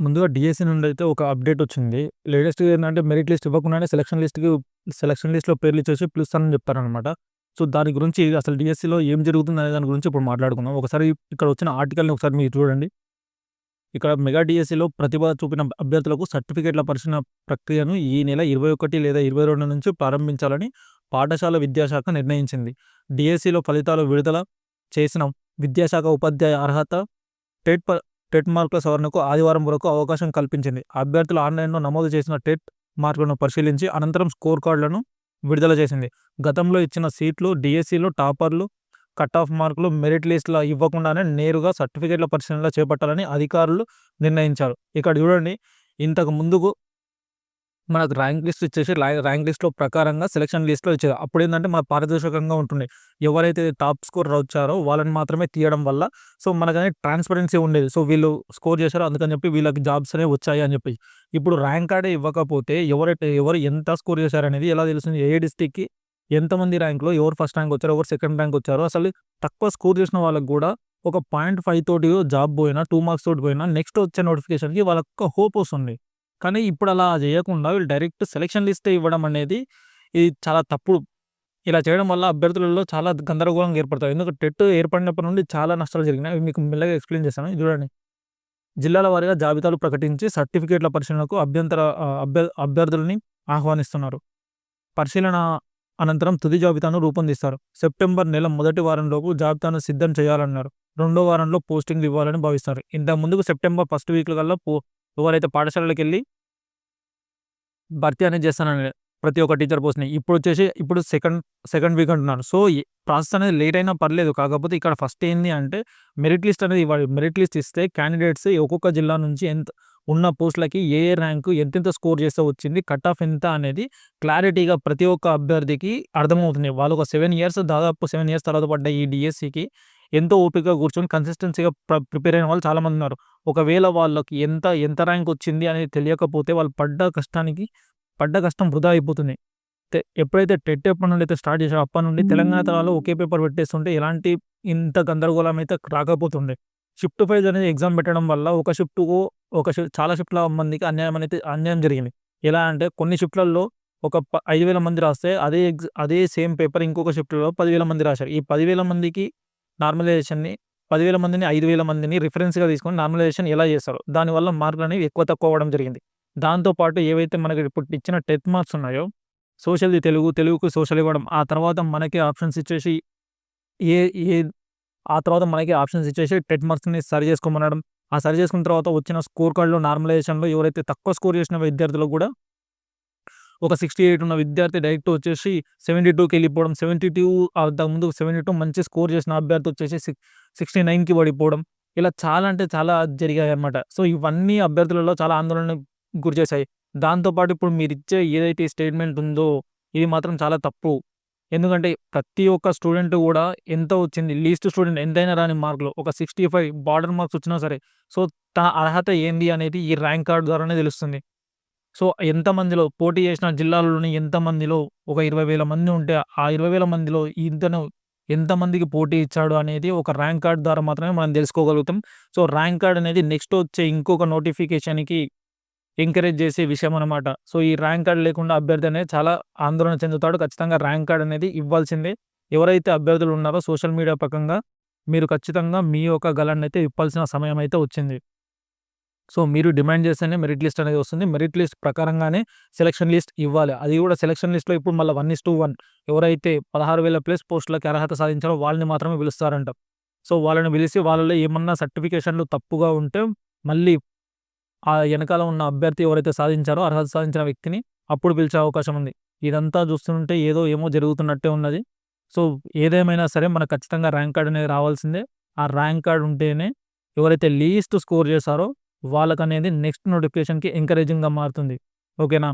ముందుగా డిఎస్సి నుండి అయితే ఒక అప్డేట్ వచ్చింది. లేటెస్ట్ ఏంటంటే మెరిట్ లిస్ట్ ఇవ్వకుండానే సెలక్షన్ లిస్ట్‌కి సెలక్షన్ లిస్ట్‌లో పేర్లు ఇచ్చేసి పిలుస్తానని చెప్తారనమాట. సో, దాని గురించి అసలు డిఎస్సిలో ఏం జరుగుతుంది అనే దాని గురించి ఇప్పుడు మాట్లాడుకుందాం. ఒకసారి ఇక్కడ వచ్చిన ఆర్టికల్‌ని ఒకసారి మీరు చూడండి. ఇక్కడ మెగా డిఎస్సిలో ప్రతిభ చూపిన అభ్యర్థులకు సర్టిఫికేట్ల పరిశీలన ప్రక్రియను ఈ నెల 21 లేదా 22 నుంచి ప్రారంభించాలని పాఠశాల విద్యాశాఖ నిర్ణయించింది. డిఎస్సిలో ఫలితాలు విడుదల చేసిన విద్యాశాఖ ఉపాధ్యాయ అర్హత, టెట్ ప టెట్ మార్కుల సవరణకు ఆదివారం వరకు అవకాశం కల్పించింది. అభ్యర్థులు ఆన్‌లైన్‌లో నమోదు చేసిన టెట్ మార్కులను పరిశీలించి అనంతరం స్కోర్ కార్డులను విడుదల చేసింది. గతంలో ఇచ్చిన సీట్లు, డిఎస్సిలో టాపర్లు, కట్ ఆఫ్ మార్కులు, మెరిట్ లిస్ట్‌ల ఇవ్వకుండానే నేరుగా సర్టిఫికేట్ల పరిశీలన చేపట్టాలని అధికారులు నిర్ణయించారు. ఇక్కడ చూడండి ఇంతకు ముందుకు మనకు ర్యాంక్ లిస్ట్ ఇచ్చేసి ర్యాంక్ లిస్ట్‌లో ప్రకారంగా సెలక్షన్ లిస్ట్‌లో ఇచ్చేది. ఏంటంటే మన పారదర్శకంగా ఉంటుండే. ఎవరైతే టాప్ స్కోర్ వచ్చారో వాళ్ళని మాత్రమే తీయడం వల్ల సో, మనకనే ట్రాన్స్‌పరెన్సీ ఉండేది. సో, వీళ్ళు స్కోర్ చేశారో అందుకని చెప్పి వీళ్ళకి జాబ్స్ అనేవి వచ్చాయి అని చెప్పి. ఇప్పుడు ర్యాంక్ కార్డే ఇవ్వకపోతే ఎవరైతే ఎవరు ఎంత స్కోర్ చేశారనేది ఎలా తెలుస్తుంది? ఏ డిస్ట్రిక్ట్‌కి ఎంతమంది ర్యాంక్‌లో ఎవరు ఫస్ట్ ర్యాంక్ వచ్చారో, ఎవరు సెకండ్ ర్యాంక్ వచ్చారో అసలు తక్కువ స్కోర్ చేసిన వాళ్ళకి కూడా ఒక 0.5 తోటి జాబ్ పోయినా, టూ మార్క్స్ తోటి పోయినా నెక్స్ట్ వచ్చే నోటిఫికేషన్‌కి వాళ్ళకొక హోప్ వస్తుంది. కానీ ఇప్పుడు అలా చేయకుండా వీళ్ళు డైరెక్ట్ సెలక్షన్ లిస్టే ఇవ్వడం అనేది ఇది చాలా తప్పుడు. ఇలా చేయడం వల్ల అభ్యర్థులలో చాలా గందరగోళం ఏర్పడతాయి. ఎందుకంటే టెట్ ఏర్పడినప్పటి నుండి చాలా నష్టాలు జరిగినాయి. అవి మీకు మెల్లగా ఎక్స్‌ప్లెయిన్ చేస్తాను. ఇది చూడండి. జిల్లాల వారీగా జాబితాలు ప్రకటించి సర్టిఫికేట్ల పరిశీలనకు అభ్యంతర అభ్య అభ్యర్థులని ఆహ్వానిస్తున్నారు. పరిశీలన అనంతరం తుది జాబితాను రూపొందిస్తారు. సెప్టెంబర్ నెల మొదటి వారంలోపు జాబితాను సిద్ధం చేయాలన్నారు. రెండో వారంలో పోస్టింగ్‌లు ఇవ్వాలని భావిస్తారు. ఇంతకు ముందుకు సెప్టెంబర్ ఫస్ట్ వీక్ కల్లా పో ఎవరైతే పాఠశాలలకెళ్ళి భర్తీ అనేది చేస్తానని ప్రతి ఒక్క టీచర్ పోస్ట్‌ని. ఇప్పుడొచ్చేసి ఇప్పుడు సెకండ్ సెకండ్ వీక్ అంటున్నారు. సో, ప్రాసెస్ అనేది లేట్ అయినా పర్లేదు. కాకపోతే ఇక్కడ ఫస్ట్ ఏంది అంటే మెరిట్ లిస్ట్ అనేది ఇవ్వాలి. మెరిట్ లిస్ట్ ఇస్తే క్యాండిడేట్స్ ఒక్కొక్క జిల్లా నుంచి ఎంత ఉన్న పోస్ట్‌లకి ఏ ఏ ర్యాంకు ఎంతెంత స్కోర్ చేస్తే వచ్చింది, కట్ ఆఫ్ ఎంత అనేది క్లారిటీగా ప్రతి ఒక్క అభ్యర్థికి అర్థమవుతుంది. వాళ్ళు ఒక సెవెన్ ఇయర్స్ దాదాపు సెవెన్ ఇయర్స్ తర్వాత పడ్డ ఈ డిఎస్సికి ఎంతో ఓపికగా కూర్చొని కన్సిస్టెన్సీగా ప్రిపేర్ అయిన వాళ్ళు చాలామంది ఉన్నారు. ఒకవేళ వాళ్ళకి ఎంత ఎంత ర్యాంక్ వచ్చింది అనేది తెలియకపోతే వాళ్ళు పడ్డ కష్టానికి పడ్డ కష్టం వృధా అయిపోతుంది. ఎప్పుడైతే టెట్ ఎప్పటి నుండి అయితే స్టార్ట్ చేశారో అప్పటి నుండి తెలంగాణ తరాలో ఒకే పేపర్ పెట్టేస్తుంటే ఎలాంటి ఇంత గందరగోళం అయితే రాకపోతుండే. షిఫ్ట్ ఫైజ్ అనేది ఎగ్జామ్ పెట్టడం వల్ల ఒక షిఫ్ట్‌కు ఒక చాలా షిఫ్ట్‌ల మందికి అన్యాయం అనేది అన్యాయం జరిగింది. ఎలా అంటే కొన్ని షిఫ్ట్‌లలో ఒక ప 5000 మంది రాస్తే అదే ఎగ్జా అదే సేమ్ పేపర్ ఇంకొక షిఫ్ట్‌లో పదివేల మంది రాశారు. ఈ పదివేల మందికి నార్మలైజేషన్‌ని పదివేల మందిని, ఐదు వేల మందిని రిఫరెన్స్‌గా తీసుకొని నార్మలైజేషన్ ఎలా చేస్తారు దానివల్ల మార్కులు అనేవి ఎక్కువ తక్కువ అవ్వడం జరిగింది. దాంతో పాటు ఏవైతే మనకి ఇప్పుడు ఇచ్చిన టెన్త్ మార్క్స్ ఉన్నాయో సోషల్‌ది తెలుగు, తెలుగుకు సోషల్ ఇవ్వడం. ఆ తర్వాత మనకి ఆప్షన్స్ ఇచ్చేసి ఏ ఏ ఆ తర్వాత మనకి ఆప్షన్స్ ఇచ్చేసి టెట్ మార్క్స్‌ని సరి చేసుకోమనడం. ఆ సరి చేసుకున్న తర్వాత వచ్చిన స్కోర్ కార్డులో నార్మలైజేషన్‌లో ఎవరైతే తక్కువ స్కోర్ చేసిన విద్యార్థులకు కూడా ఒక 68 ఉన్న విద్యార్థి డైరెక్ట్ వచ్చేసి 72కి వెళ్ళిపోవడం. 72 అంతకుముందు 72 మంచి స్కోర్ చేసిన అభ్యర్థి వచ్చేసి సిక్స్టీ నైన్కి పడిపోవడం. ఇలా చాలా అంటే చాలా జరిగాయి అనమాట సో, ఇవన్నీ అభ్యర్థులలో చాలా ఆందోళనకు గురిచేశాయి. దాంతో పాటు ఇప్పుడు మీరిచ్చే ఏదైతే స్టేట్మెంట్ ఉందో ఇది మాత్రం చాలా తప్పు. ఎందుకంటే ప్రతి ఒక్క స్టూడెంట్ కూడా ఎంత వచ్చింది లీస్ట్ స్టూడెంట్ ఎంతైనా రాని మార్కులు ఒక 65 బార్డర్ మార్క్స్ వచ్చినా సరే సో, తన అర్హత ఏంది అనేది ఈ ర్యాంక్ కార్డ్ ద్వారానే తెలుస్తుంది. సో, ఎంతమందిలో పోటీ చేసిన జిల్లాలోని ఎంతమందిలో ఒక 20,000 మంది ఉంటే ఆ 20,000 మందిలో ఇతను ఎంతమందికి పోటీ ఇచ్చాడు అనేది ఒక ర్యాంక్ కార్డ్ ద్వారా మాత్రమే మనం తెలుసుకోగలుగుతాం. సో, ర్యాంక్ కార్డ్ అనేది నెక్స్ట్ వచ్చే ఇంకొక నోటిఫికేషన్‌కి ఎంకరేజ్ చేసే విషయం అనమాట సో, ఈ ర్యాంక్ కార్డ్ లేకుండా అభ్యర్థి అనేది చాలా ఆందోళన చెందుతాడు. ఖచ్చితంగా ర్యాంక్ కార్డ్ అనేది ఇవ్వాల్సిందే. ఎవరైతే అభ్యర్థులు ఉన్నారో సోషల్ మీడియా పకంగా మీరు ఖచ్చితంగా మీ యొక్క గళాన్నయితే విప్పాల్సిన సమయం అయితే వచ్చింది. సో, మీరు డిమాండ్ చేస్తేనే మెరిట్ లిస్ట్ అనేది వస్తుంది. మెరిట్ లిస్ట్ ప్రకారంగానే సెలక్షన్ లిస్ట్ ఇవ్వాలి. అది కూడా సెలక్షన్ లిస్ట్‌లో ఇప్పుడు మళ్ళీ వన్ ఇస్ టూ వన్ ఎవరైతే పదహారు వేల ప్లస్ పోస్టులకి అర్హత సాధించారో వాళ్ళని మాత్రమే పిలుస్తారంట. సో, వాళ్ళని పిలిచి వాళ్ళలో ఏమన్నా సర్టిఫికేషన్‌లు తప్పుగా ఉంటే మళ్ళీ ఆ వెనకాల ఉన్న అభ్యర్థి ఎవరైతే సాధించారో అర్హత సాధించిన వ్యక్తిని అప్పుడు పిలిచే అవకాశం ఉంది. ఇదంతా చూస్తుంటే ఏదో ఏమో జరుగుతున్నట్టే ఉన్నది. సో, ఏదేమైనా సరే మనకు ఖచ్చితంగా ర్యాంక్ కార్డ్ అనేది రావాల్సిందే. ఆ ర్యాంక్ కార్డ్ ఉంటేనే ఎవరైతే లీస్ట్ స్కోర్ చేశారో వాళ్ళకనేది నెక్స్ట్ నోటిఫికేషన్‌కి ఎంకరేజింగ్‌గా మారుతుంది. ఓకేనా?